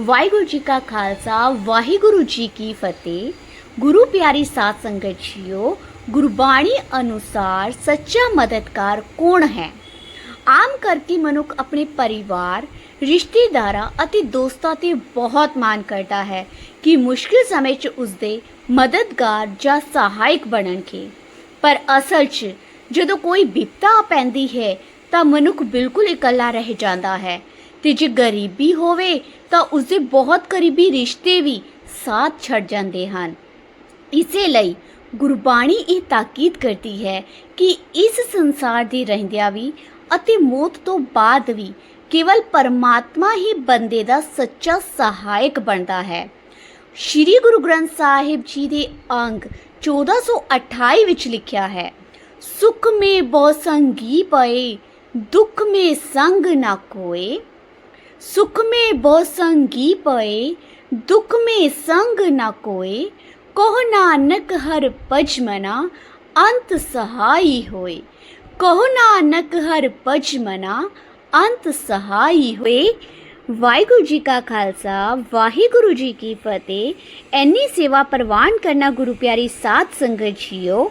ਵਾਹਿਗੁਰੂ ਜੀ ਕਾ ਖਾਲਸਾ ਵਾਹਿਗੁਰੂ ਜੀ ਕੀ ਫਤਿਹ ਗੁਰੂ ਪਿਆਰੀ ਸਾਧ ਸੰਗਤ ਜੀਓ ਗੁਰਬਾਣੀ ਅਨੁਸਾਰ ਸੱਚਾ ਮਦਦਗਾਰ ਕੌਣ ਹੈ ਆਮ ਕਰਕੇ ਮਨੁੱਖ ਆਪਣੇ ਪਰਿਵਾਰ ਰਿਸ਼ਤੇਦਾਰਾਂ ਅਤੇ ਦੋਸਤਾਂ ਤੇ ਬਹੁਤ ਮਾਣ ਕਰਦਾ ਹੈ ਕਿ ਮੁਸ਼ਕਿਲ ਸਮੇਂ 'ਚ ਉਸਦੇ ਮਦਦਗਾਰ ਜਾਂ ਸਹਾਇਕ ਬਣਨਗੇ ਪਰ ਅਸਲ 'ਚ ਜਦੋਂ ਕੋਈ ਵਿਪਤਾ ਪੈਂਦੀ ਹੈ ਤਾਂ ਮਨੁੱਖ ਬਿਲਕੁਲ ਇਕੱਲਾ ਰਹਿ ਜਾਂਦਾ ਹੈ ਤੇ ਜੇ ਗਰੀਬੀ ਹੋਵੇ ਤਾਂ ਉਸਦੇ ਬਹੁਤ ਕਰੀਬੀ ਰਿਸ਼ਤੇ ਵੀ ਸਾਥ ਛੱਡ ਜਾਂਦੇ ਹਨ। ਇਸੇ ਲਈ ਗੁਰਬਾਣੀ ਇਹ ਤਾਕੀਦ ਕਰਦੀ ਹੈ ਕਿ ਇਸ ਸੰਸਾਰ ਦੇ ਰਹਿੰਦਿਆਂ ਵੀ ਅਤੇ ਮੌਤ ਤੋਂ ਬਾਅਦ ਵੀ ਕੇਵਲ ਪਰਮਾਤਮਾ ਹੀ ਬੰਦੇ ਦਾ ਸੱਚਾ ਸਹਾਇਕ ਬਣਦਾ ਹੈ। ਸ਼੍ਰੀ ਗੁਰੂ ਗ੍ਰੰਥ ਸਾਹਿਬ ਜੀ ਦੇ ਅੰਗ 1428 ਵਿੱਚ ਲਿਖਿਆ ਹੈ, ਸੁਖ ਮੇ ਬਹੁ ਸੰਗੀ ਪਏ, ਦੁੱਖ ਮੇ ਸੰਗ ਨਾ ਕੋਏ। ਸੁਖ ਮੇ ਬਹੁ ਸੰਗੀ ਪਏ ਦੁੱਖ ਮੇ ਸੰਗ ਨਾ ਕੋਏ ਕਹੋ ਨਾਨਕ ਹਰ ਭਜ ਮਨਾ ਅੰਤ ਸਹਾਈ ਹੋਏ ਕਹੋ ਨਾਨਕ ਹਰ ਭਜ ਮਨਾ ਅੰਤ ਸਹਾਈ ਹੋਏ ਵਾਹਿਗੁਰੂ ਜੀ ਕਾ ਖਾਲਸਾ ਵਾਹਿਗੁਰੂ ਜੀ ਕੀ ਫਤਿਹ ਐਨੀ ਸੇਵਾ ਪ੍ਰਵਾਨ ਕਰਨਾ ਗੁਰੂ ਪਿਆਰੀ ਸਾਧ ਸੰਗਤ ਜੀਓ